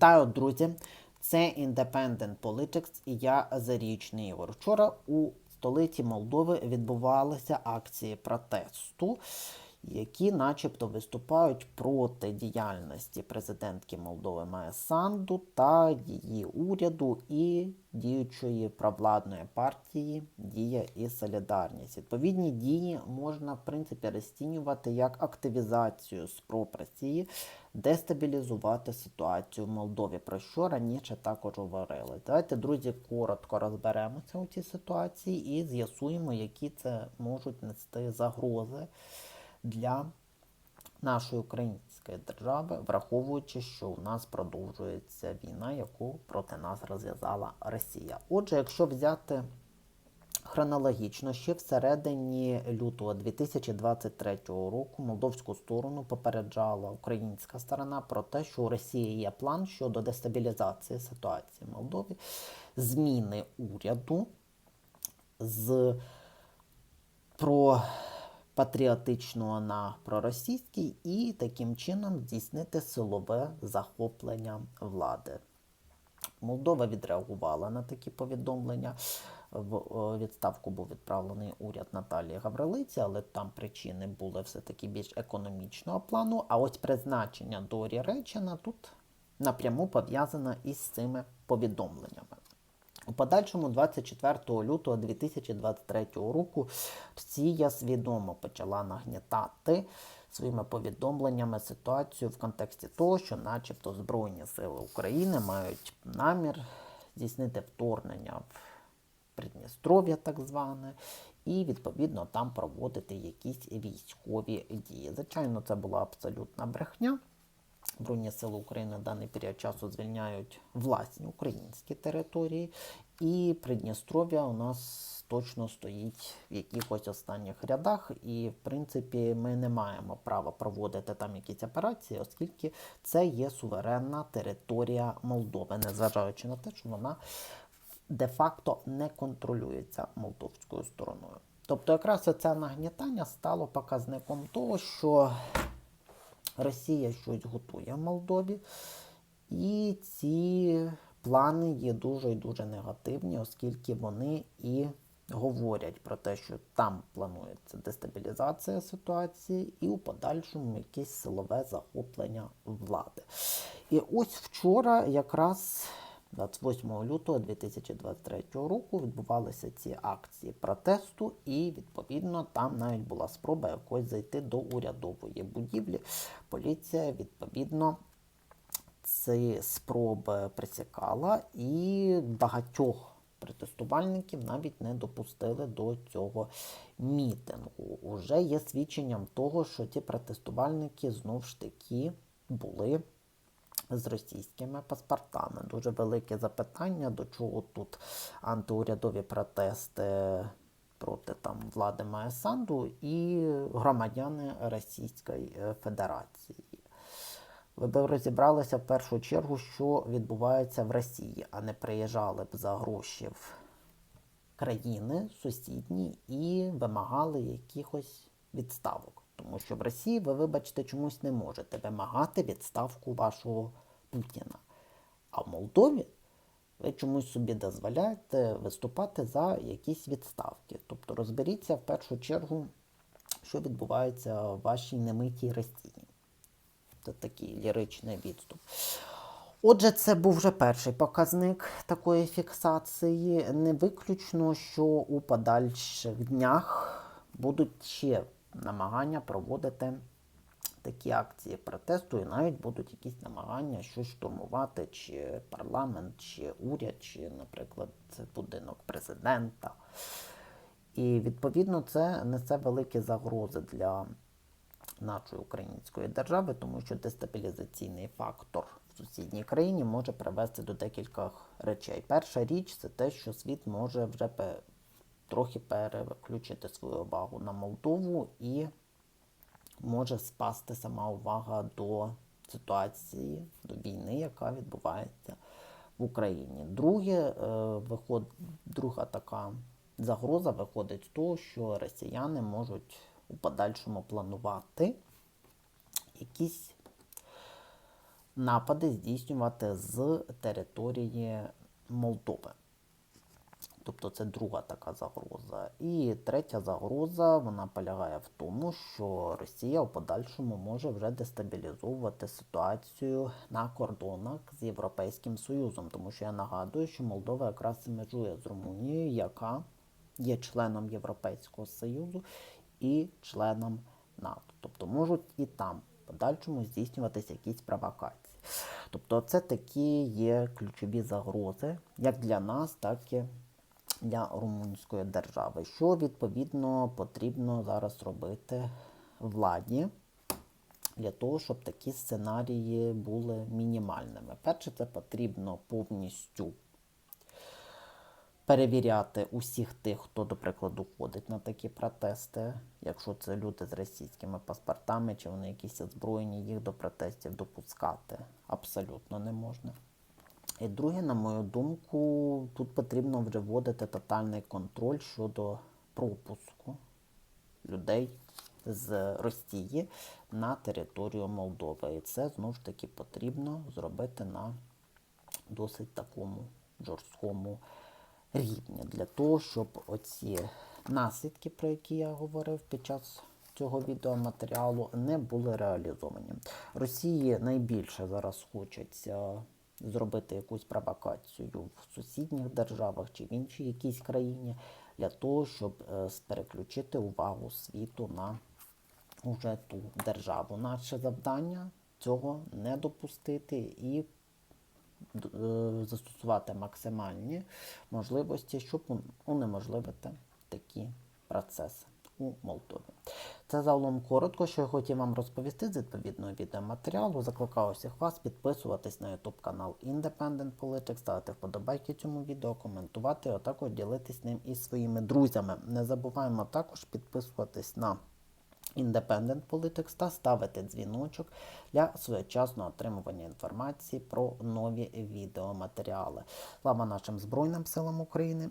Та, друзі, це Independent Politics і я Зарічний Ігор. Вчора у столиці Молдови відбувалися акції протесту, які начебто виступають проти діяльності президентки Молдови Майя Санду та її уряду і діючої провладної партії Дія і Солідарність. Відповідні дії можна в принципі розцінювати як активізацію спроб Росії дестабілізувати ситуацію в Молдові, про що раніше також говорили. Давайте, друзі, коротко розберемося у цій ситуації і з'ясуємо, які це можуть нести загрози для нашої української держави, враховуючи, що у нас продовжується війна, яку проти нас розв'язала Росія. Отже, якщо взяти хронологічно, ще всередині лютого 2023 року молдовську сторону попереджала українська сторона про те, що у Росії є план щодо дестабілізації ситуації в Молдові, зміни уряду з про патріотичного на проросійський і таким чином здійснити силове захоплення влади. Молдова відреагувала на такі повідомлення. В відставку був відправлений уряд Наталії Гаврилиці, але там причини були все-таки більш економічного плану. А ось призначення Дорі Речина тут напряму пов'язано із цими повідомленнями. У подальшому, 24 лютого 2023 року, Росія свідомо почала нагнітати своїми повідомленнями ситуацію в контексті того, що, начебто, Збройні Сили України мають намір здійснити вторгнення в Придністров'я, так зване, і відповідно там проводити якісь військові дії. Звичайно, це була абсолютна брехня. Збройні сили України в даний період часу звільняють власні українські території, і Придністров'я у нас точно стоїть в якихось останніх рядах, і в принципі ми не маємо права проводити там якісь операції, оскільки це є суверенна територія Молдови, незважаючи на те, що вона де-факто не контролюється молдовською стороною. Тобто, якраз це нагнітання стало показником того, що Росія щось готує в Молдові, і ці плани є дуже і дуже негативні, оскільки вони і говорять про те, що там планується дестабілізація ситуації, і у подальшому якесь силове захоплення влади. І ось вчора якраз. 28 лютого 2023 року відбувалися ці акції протесту, і відповідно там навіть була спроба якось зайти до урядової будівлі. Поліція відповідно ці спроби присікала, і багатьох протестувальників навіть не допустили до цього мітингу. Уже є свідченням того, що ці протестувальники знов ж таки були з російськими паспортами. Дуже велике запитання, до чого тут антиурядові протести проти там влади Маєсанду і громадяни Російської е, Федерації. Ви б розібралися в першу чергу, що відбувається в Росії, а не приїжджали б за гроші в країни сусідні і вимагали якихось відставок. Тому що в Росії ви, вибачте, чомусь не можете вимагати відставку вашого Путіна. А в Молдові ви чомусь собі дозволяєте виступати за якісь відставки. Тобто розберіться в першу чергу, що відбувається в вашій немитій Росії. Це такий ліричний відступ. Отже, це був вже перший показник такої фіксації. Не виключно, що у подальших днях будуть ще намагання проводити такі акції протесту, і навіть будуть якісь намагання щось штурмувати, чи парламент, чи уряд, чи, наприклад, будинок президента. І відповідно це несе великі загрози для нашої української держави, тому що дестабілізаційний фактор в сусідній країні може привести до декількох речей. Перша річ це те, що світ може вже трохи переключити свою увагу на Молдову і може спасти сама увага до ситуації, до війни, яка відбувається в Україні. Друге, е, виход, друга така загроза виходить з того, що росіяни можуть у подальшому планувати якісь напади здійснювати з території Молдови. Тобто це друга така загроза. І третя загроза вона полягає в тому, що Росія у подальшому може вже дестабілізовувати ситуацію на кордонах з Європейським Союзом. Тому що я нагадую, що Молдова якраз межує з Румунією, яка є членом Європейського Союзу і членом НАТО. Тобто можуть і там в подальшому здійснюватися якісь провокації. Тобто це такі є ключові загрози як для нас, так і для румунської держави. Що відповідно потрібно зараз робити владі для того, щоб такі сценарії були мінімальними? Перше, це потрібно повністю перевіряти усіх тих, хто, до прикладу, ходить на такі протести, якщо це люди з російськими паспортами, чи вони якісь озброєні, їх до протестів допускати абсолютно не можна. І друге, на мою думку, тут потрібно вже вводити тотальний контроль щодо пропуску людей з Росії на територію Молдови. І це знову ж таки потрібно зробити на досить такому жорсткому рівні для того, щоб оці наслідки, про які я говорив під час цього відеоматеріалу, не були реалізовані. Росії найбільше зараз хочеться зробити якусь провокацію в сусідніх державах чи в іншій якійсь країні для того, щоб е, переключити увагу світу на уже ту державу. Наше завдання цього не допустити і е, застосувати максимальні можливості, щоб унеможливити такі процеси у Молдові. Це загалом коротко, що я хотів вам розповісти з відповідного відеоматеріалу. Закликаю всіх вас підписуватись на YouTube канал Independent Politics, ставити вподобайки цьому відео, коментувати, а також ділитись ним із своїми друзями. Не забуваємо також підписуватись на Independent Politics та ставити дзвіночок для своєчасного отримування інформації про нові відеоматеріали. Слава нашим Збройним силам України!